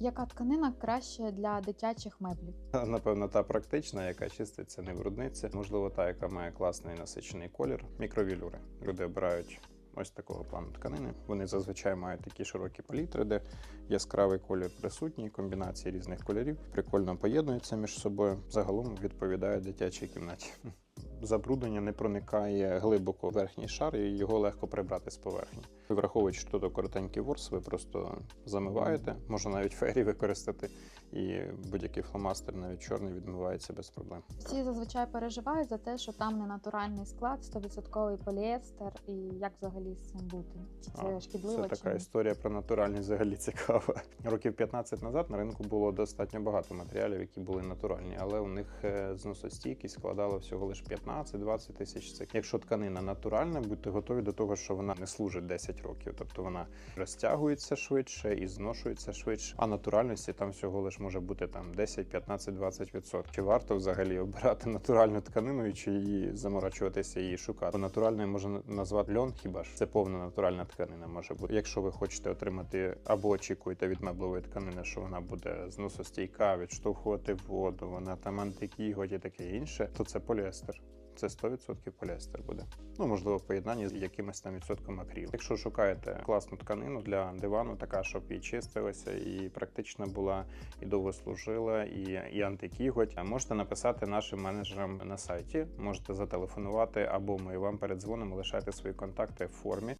Яка тканина краще для дитячих меблів? Напевно, та практична, яка чиститься, не брудниться. Можливо, та, яка має класний насичений колір. Мікровілюри. Люди обирають ось такого плану тканини. Вони зазвичай мають такі широкі палітри, де яскравий колір присутній, комбінації різних кольорів. Прикольно поєднуються між собою. Загалом відповідає дитячій кімнаті. Забруднення не проникає глибоко в верхній шар, і його легко прибрати з поверхні. Враховуючи, що тут коротенький ворс, ви просто замиваєте, можна навіть фері використати, і будь-який фломастер, навіть чорний, відмивається без проблем. Всі зазвичай переживають за те, що там не натуральний склад, 100% поліестер, і як взагалі з цим бути? Чи це А, шкідливо? Це така ні? історія про натуральність взагалі цікава. Років 15 назад на ринку було достатньо багато матеріалів, які були натуральні, але у них е, зносостійкість складала всього лише 15-20 тисяч цих. Якщо тканина натуральна, будьте готові до того, що вона не служить 10 років, тобто вона розтягується швидше і зношується швидше. А натуральності там всього лише може бути там 10, 15, 20 відсотків. Чи варто взагалі обирати натуральну тканину і чи її заморачуватися її шукати? Бо натуральною можна назвати льон, хіба ж це повна натуральна тканина може бути. Якщо ви хочете отримати або очікуєте від меблевої тканини, що вона буде зносостійка, відштовхувати воду, вона там антикіготь і таке інше, то це поліестер. Це 100% поліестер буде. Ну, можливо, в поєднанні з якимось там відсотком акрілу. Якщо шукаєте класну тканину для дивану, така, щоб і чистилася, і практична була, і довго служила, і, і антикіготь, можете написати нашим менеджерам на сайті, можете зателефонувати, або ми вам передзвонимо, лишайте свої контакти в формі.